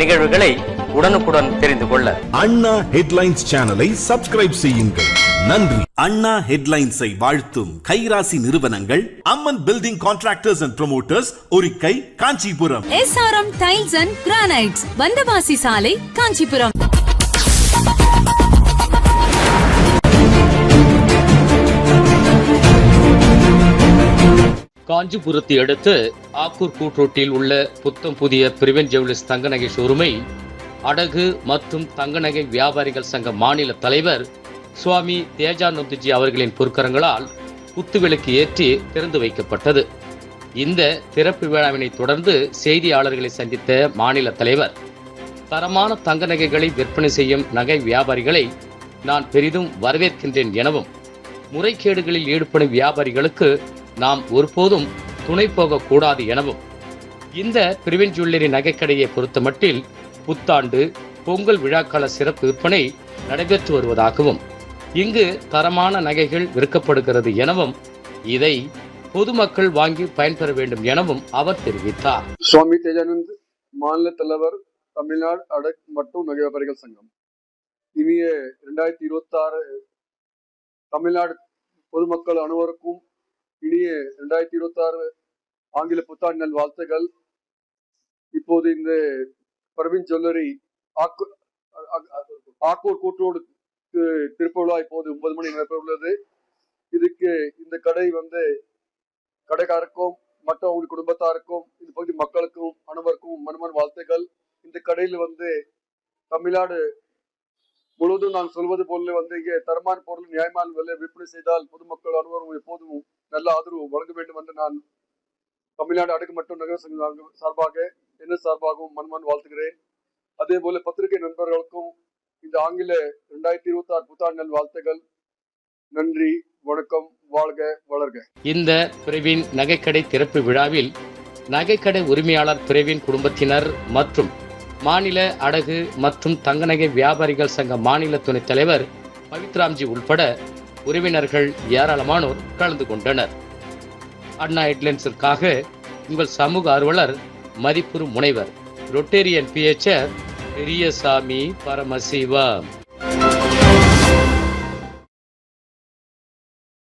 நிகழ்வுகளை உடனுக்குடன் தெரிந்து கொள்ள. அண்ணா ஹெட்லைன்ஸ் சேனலை சப்ஸ்கிரைப் செய்யுங்கள். நன்றி. அண்ணா ஹெட்லைன்ஸை வாழ்த்தும் கைராசி நிறுவனங்கள் Amman building contractors and promoters Orikkai Kanchipuram. SRM tiles and granites Vandavasi சாலை காஞ்சிபுரம். காஞ்சிபுரத்தை அடுத்து ஆக்கூர் கூட்ரோட்டில் உள்ள புத்தம் புதிய பிரிவென் ஜுவல்லர்ஸ் தங்க நகை ஷோரூமை அடகு மற்றும் தங்க நகை வியாபாரிகள் சங்க மாநில தலைவர் சுவாமி தேஜானந்துஜி அவர்களின் பொற்கரங்களால் குத்துவிளக்கு ஏற்றி திறந்து வைக்கப்பட்டது. இந்த திறப்பு விழாவினை தொடர்ந்து செய்தியாளர்களை சந்தித்த மாநில தலைவர் தரமான தங்க நகைகளை விற்பனை செய்யும் நகை வியாபாரிகளை நான் பெரிதும் வரவேற்கின்றேன் எனவும் முறைகேடுகளில் ஈடுபடும் வியாபாரிகளுக்கு நாம் ஒருபோதும் துணை போகக்கூடாது எனவும். இந்த பிரிவின் ஜுவல்லரி நகைக்கடையை பொறுத்தமட்டில் புத்தாண்டு பொங்கல் விழாக்கால சிறப்பு விற்பனை நடைபெற்று வருவதாகவும் இங்கு தரமான நகைகள் விற்கப்படுகிறது எனவும் இதை பொதுமக்கள் வாங்கி பயன்பெற வேண்டும் எனவும் அவர் தெரிவித்தார். சுவாமி தேஜானந்த் மாநில தலைவர் தமிழ்நாடு அடக் மற்றும் நகை வியாபாரிகள் சங்கம். இனிய இரண்டாயிரத்தி இருபத்தி ஆறு தமிழ்நாடு பொதுமக்கள் அனைவருக்கும் இனிய இரண்டாயிரத்தி இருபத்தி ஆறு ஆங்கில புத்தாண்டு நல் வாழ்த்துகள். இப்போது இந்த பர்வீன் ஜுவல்லரி ஆக்கூர் கூட்டோடு திருப்பவிழா இப்போது ஒன்பது மணி நடைபெற உள்ளது இதுக்கு இந்த கடை வந்து கடைக்காருக்கும் மற்ற அவங்க குடும்பத்தாருக்கும் இந்த பகுதி மக்களுக்கும் அனைவருக்கும் மனுமன் வாழ்த்துக்கள். இந்த கடையில் வந்து தமிழ்நாடு முழுவதும் நான் சொல்வது போல வந்து இங்கே தரமான பொருள் நியாயமான விலை விற்பனை செய்தால் பொதுமக்கள் அனைவரும் எப்போதும் நல்ல ஆதரவு வழங்க வேண்டும் என்று நான் தமிழ்நாடு அடுக்கு மற்றும் நகர சார்பாக என்ன சார்பாகவும் மன்மன் வாழ்த்துகிறேன். அதே போல பத்திரிகை நண்பர்களுக்கும் இந்த ஆங்கில இரண்டாயிரத்தி இருபத்தி ஆறு புத்தாண்டு நல் வாழ்த்துக்கள். நன்றி வணக்கம் வாழ்க வளர்க. இந்த பிரவீன் நகைக்கடை திறப்பு விழாவில் நகைக்கடை உரிமையாளர் பிரவீன் குடும்பத்தினர் மற்றும் மாநில அடகு மற்றும் தங்க நகை வியாபாரிகள் சங்க மாநில துணைத் தலைவர் பவித்ராம்ஜி உள்பட உறவினர்கள் ஏராளமானோர் கலந்து கொண்டனர். அண்ணா ஹெட்லைன்ஸிற்காக உங்கள் சமூக ஆர்வலர் மதிப்புறு முனைவர் ரொட்டேரியன் பிஎச்ஆர் பெரியசாமி பரமசிவா